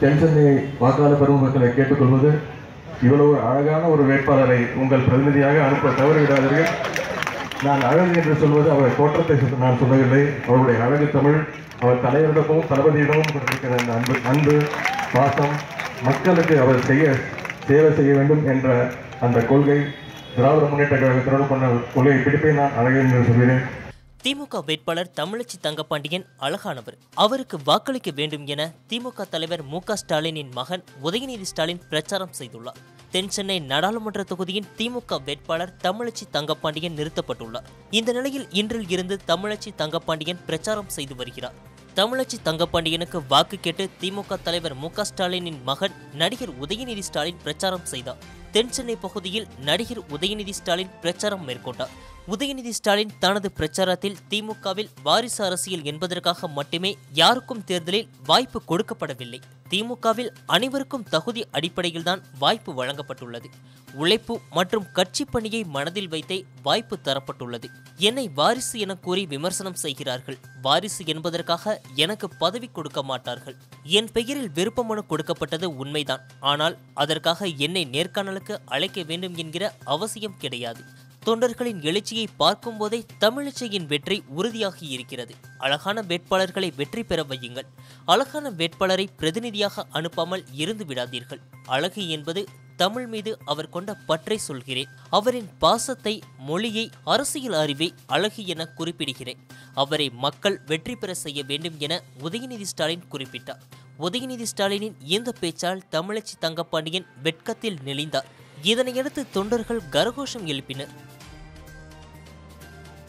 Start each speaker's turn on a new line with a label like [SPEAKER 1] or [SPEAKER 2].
[SPEAKER 1] தென்சென்னை வாக்காளர் பெருமக்களை கேட்டுக்கொள்வது இவ்வளவு அழகான ஒரு வேட்பாளரை உங்கள் பிரதிநிதியாக அனுப்ப தவறிவிடாதீர்கள். நான் அழகு என்று சொல்வது அவர் தோற்றத்தை நான் சொல்லவில்லை. அவருடைய அழகு தமிழ். அவர் தலைவரிடமும் தளபதியிடமும் கொண்டிருக்கிற அந்த அன்பு அன்பு பாசம் மக்களுக்கு அவர் செய்ய சேவை செய்ய வேண்டும் என்ற அந்த கொள்கை திராவிட முன்னேற்ற கழகத்தினோடு கொண்ட கொள்கை பிடிப்பை நான் அழகு என்று சொல்கிறேன்.
[SPEAKER 2] திமுக வேட்பாளர் தமிழச்சி தங்கப்பாண்டியன் அழகானவர். அவருக்கு வாக்களிக்க வேண்டும் என திமுக தலைவர் மு க ஸ்டாலினின் மகன் உதயநிதி ஸ்டாலின் பிரச்சாரம் செய்துள்ளார். தென் சென்னை நாடாளுமன்ற தொகுதியின் திமுக வேட்பாளர் தமிழச்சி தங்கப்பாண்டியன் நிறுத்தப்பட்டுள்ளார். இந்த நிலையில் இன்றில் இருந்து தமிழச்சி தங்கப்பாண்டியன் பிரச்சாரம் செய்து வருகிறார். தமிழச்சி தங்கப்பாண்டியனுக்கு வாக்கு கேட்டு திமுக தலைவர் மு க ஸ்டாலினின் மகன் நடிகர் உதயநிதி ஸ்டாலின் பிரச்சாரம் செய்தார். தென் சென்னை பகுதியில் நடிகர் உதயநிதி ஸ்டாலின் பிரச்சாரம் மேற்கொண்டார். உதயநிதி ஸ்டாலின் தனது பிரச்சாரத்தில் திமுகவில் வாரிசு அரசியல் என்பதற்காக மட்டுமே யாருக்கும் தேர்தலில் வாய்ப்பு கொடுக்கப்படவில்லை. திமுகவில் அனைவருக்கும் தகுதி அடிப்படையில்தான் வாய்ப்பு வழங்கப்பட்டுள்ளது. உழைப்பு மற்றும் கட்சி பணியை மனதில் வைத்தே வாய்ப்பு தரப்பட்டுள்ளது. என்னை வாரிசு என கூறி விமர்சனம் செய்கிறார்கள். வாரிசு என்பதற்காக எனக்கு பதவி கொடுக்க மாட்டார்கள். என் பெயரில் விருப்ப மனு கொடுக்கப்பட்டது உண்மைதான். ஆனால் அதற்காக என்னை நேர்காணலுக்கு அழைக்க வேண்டும் என்கிற அவசியம் கிடையாது. தொண்டர்களின் எழுச்சியை பார்க்கும்போதே தமிழிசையின் வெற்றி உறுதியாகி இருக்கிறது. அழகான வேட்பாளர்களை வெற்றி பெற வையுங்கள். அழகான வேட்பாளரை பிரதிநிதியாக அனுப்பாமல் இருந்து விடாதீர்கள். அழகு என்பது தமிழ் மீது அவர் கொண்ட பற்றை சொல்கிறேன். அவரின் பாசத்தை மொழியை அரசியல் அறிவை அழகு என குறிப்பிடுகிறேன். அவரை மக்கள் வெற்றி பெற செய்ய வேண்டும் என உதயநிதி ஸ்டாலின் குறிப்பிட்டார். உதயநிதி ஸ்டாலினின் இந்த பேச்சால் தமிழச்சி தங்கப்பாண்டியன் வெட்கத்தில் நெளிந்தார். இதனையடுத்து தொண்டர்கள் கரகோஷம் எழுப்பினர்.